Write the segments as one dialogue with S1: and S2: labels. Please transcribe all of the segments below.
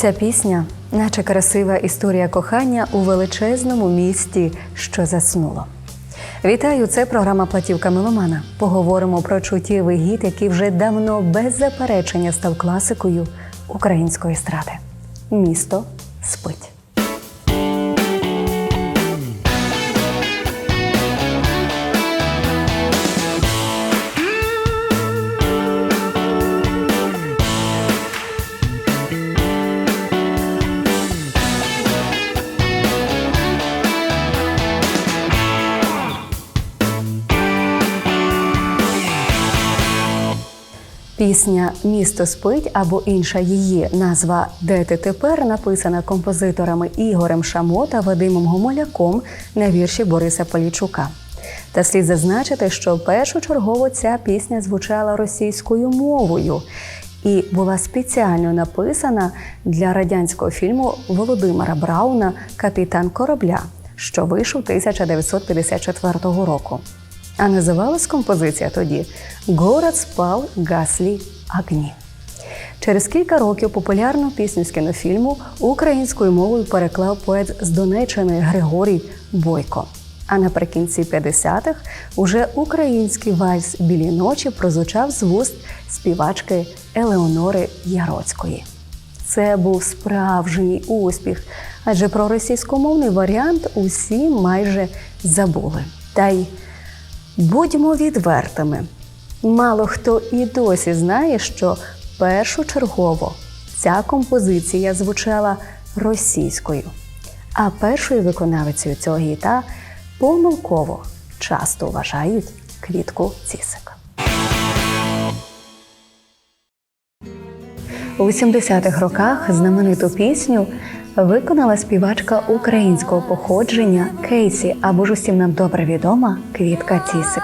S1: Ця пісня, наче красива історія кохання у величезному місті, що заснуло. Вітаю! Це програма Платівка Меломана. Поговоримо про чуттєвий гід, який вже давно без заперечення став класикою української естради. Місто спить. Пісня Місто спить або інша її назва Де ти тепер написана композиторами Ігорем Шамо та Вадимом Гомоляком на вірші Бориса Полічука. Та слід зазначити, що першочергово ця пісня звучала російською мовою і була спеціально написана для радянського фільму Володимира Брауна Капітан корабля, що вийшов 1954 року. А називалась композиція тоді Город спав, гаслі огні. Через кілька років популярну пісню з кінофільму українською мовою переклав поет з Донеччини Григорій Бойко. А наприкінці 50-х уже український вальс білі ночі прозвучав з вуст співачки Елеонори Яроцької. Це був справжній успіх, адже про російськомовний варіант усі майже забули. Та й Будьмо відвертими. Мало хто і досі знає, що першочергово ця композиція звучала російською, а першою виконавицею цього гіта помилково часто вважають квітку цісик. У 80-х роках знамениту пісню виконала співачка українського походження Кейсі, або ж усім нам добре відома Квітка Цісик.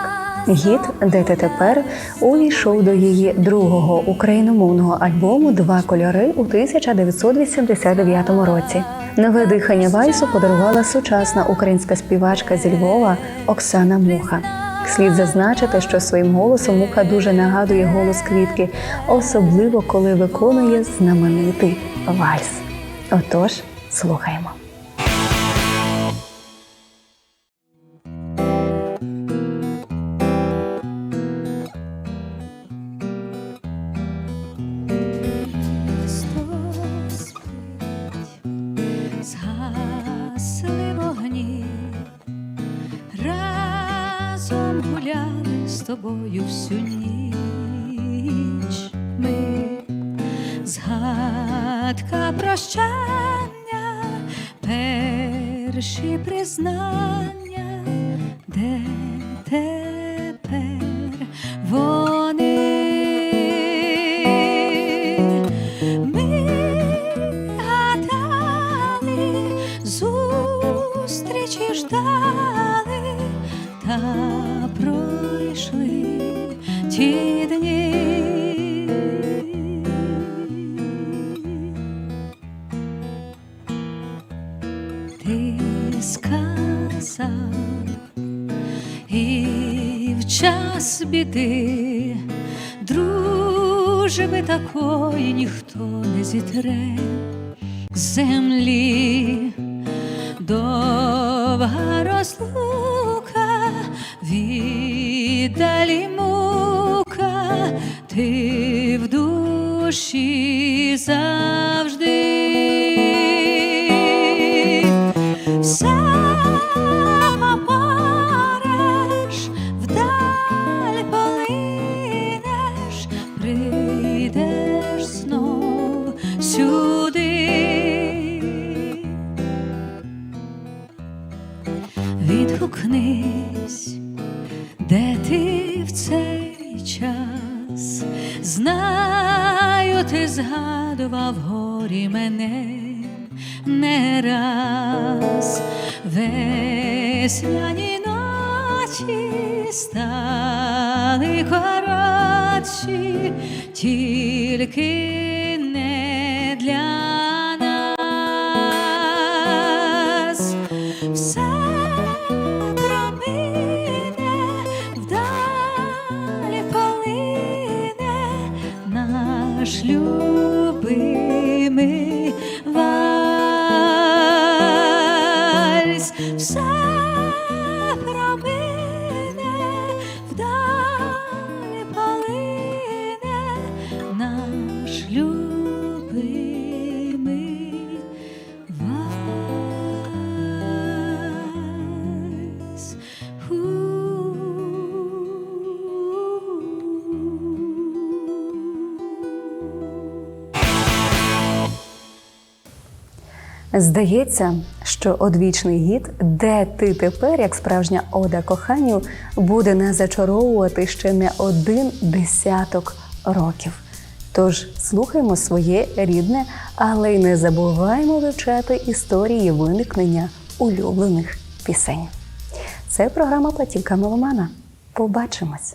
S1: Гіт Де ти тепер увійшов до її другого україномовного альбому Два кольори у 1989 році. Нове дихання вальсу подарувала сучасна українська співачка зі Львова Оксана Муха. Слід зазначити, що своїм голосом муха дуже нагадує голос квітки, особливо коли виконує знаменитий вальс. Отож, слухаємо.
S2: Згасли вогні, разом гуляли з тобою всю ніч. Ми згадка прощання, перші признання, де тепер вони. Ми гадали, та пройшли ті Ти сказав і в час біди дружби такої ніхто не зітре землі довга розлука, віддалі мука, ти в душі завжди. Пореш, вдаль прийдеш знов сюди. Відгукнись, де ти в цей час, знаю, ти згадував горі мене не раз. Весняні ночі стали коротші, тільки
S1: Здається, що одвічний гід, де ти тепер, як справжня ода коханню, буде нас зачаровувати ще не один десяток років. Тож слухаймо своє рідне, але й не забуваємо вивчати історії виникнення улюблених пісень. Це програма Платівка Меломана. Побачимось!